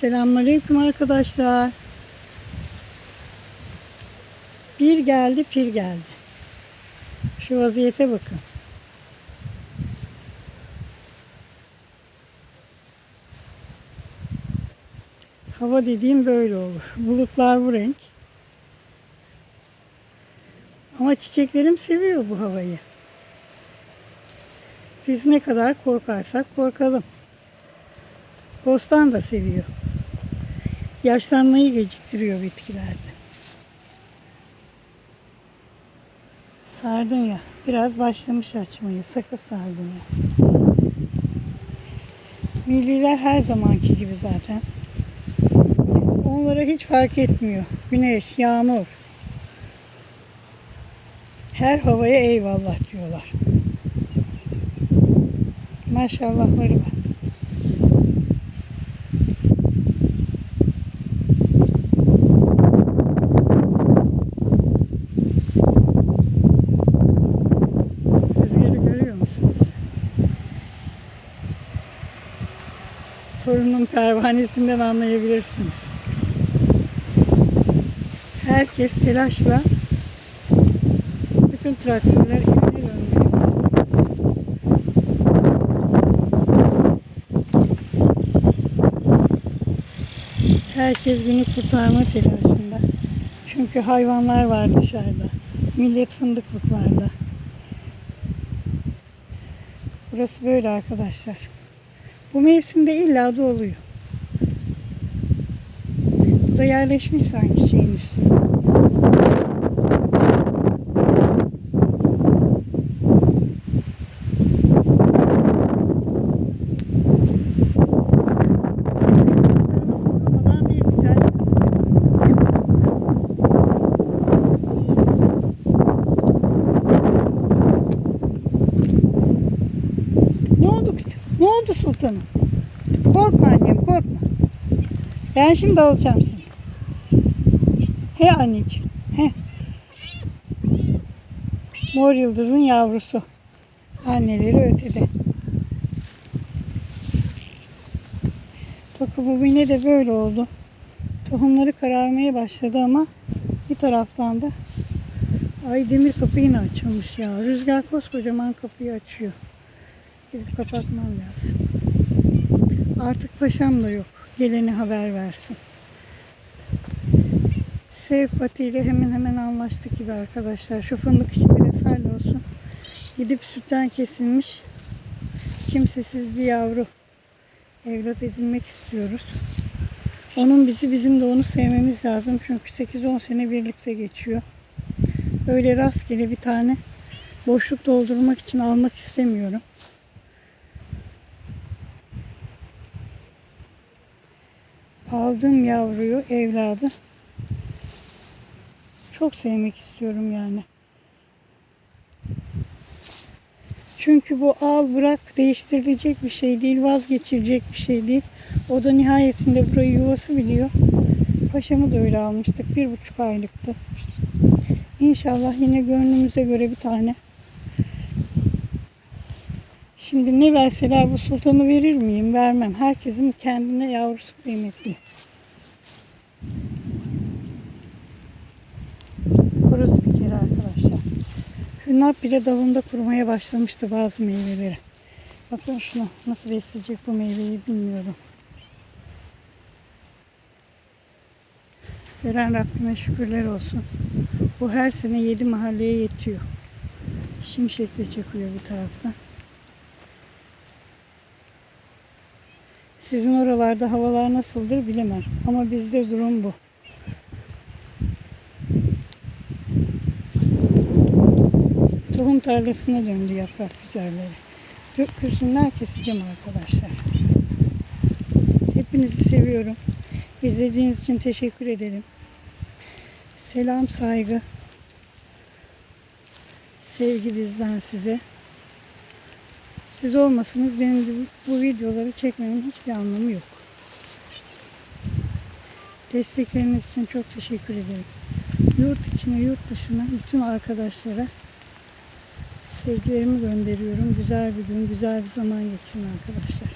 Selamünaleyküm arkadaşlar. Bir geldi pir geldi. Şu vaziyete bakın. Hava dediğim böyle olur. Bulutlar bu renk. Ama çiçeklerim seviyor bu havayı. Biz ne kadar korkarsak korkalım. Bostan da seviyor. Yaşlanmayı geciktiriyor bitkilerde. Sardunya. Biraz başlamış açmayı. Sakız sardunya. Milliler her zamanki gibi zaten. Onlara hiç fark etmiyor. Güneş, yağmur. Her havaya eyvallah diyorlar. Maşallahları var. Torunun pervanesinden anlayabilirsiniz. Herkes telaşla bütün traktörler evine dönmeye. Herkes beni kurtarma telaşında. Çünkü hayvanlar var dışarıda. Millet fındıklıklarda. Burası böyle arkadaşlar. Bu mevsimde illa da oluyor. Bu da yerleşmiş sanki şeyin üstüne. Ne oldu kızım? Ne oldu sultanım? Korkma annem korkma. Ben şimdi alacağım seni. He anneciğim. He. Mor yıldızın yavrusu. Anneleri ötede. Bakın bu yine de böyle oldu. Tohumları kararmaya başladı ama bir taraftan da ay demir kapı yine açılmış ya. Rüzgar koskocaman kapıyı açıyor. Gidip kapatmam lazım. Artık paşam da yok. Geleni haber versin. Sev Pati ile hemen hemen anlaştık gibi arkadaşlar. Şu fındık için biraz olsun. Gidip sütten kesilmiş kimsesiz bir yavru evlat edinmek istiyoruz. Onun bizi bizim de onu sevmemiz lazım. Çünkü 8-10 sene birlikte geçiyor. Öyle rastgele bir tane boşluk doldurmak için almak istemiyorum. Aldığım yavruyu, evladı çok sevmek istiyorum yani. Çünkü bu al bırak değiştirilecek bir şey değil, vazgeçilecek bir şey değil. O da nihayetinde burayı yuvası biliyor. Paşamı da öyle almıştık. Bir buçuk aylıktı. İnşallah yine gönlümüze göre bir tane. Şimdi ne verseler bu sultanı verir miyim? Vermem. Herkesin kendine yavrusu kıymetli. Horoz bir kere arkadaşlar. Şunlar bile dalında kurumaya başlamıştı bazı meyveleri. Bakın şunu nasıl besleyecek bu meyveyi bilmiyorum. Veren Rabbime şükürler olsun. Bu her sene yedi mahalleye yetiyor. Şimşek de çakıyor bir taraftan. Sizin oralarda havalar nasıldır bilemem. Ama bizde durum bu. Tohum tarlasına döndü yaprak güzelleri. Dökülsünler keseceğim arkadaşlar. Hepinizi seviyorum. İzlediğiniz için teşekkür ederim. Selam, saygı. Sevgi bizden size. Siz olmasanız benim bu, bu videoları çekmemin hiçbir anlamı yok. Destekleriniz için çok teşekkür ederim. Yurt içine, yurt dışına bütün arkadaşlara sevgilerimi gönderiyorum. Güzel bir gün, güzel bir zaman geçirin arkadaşlar.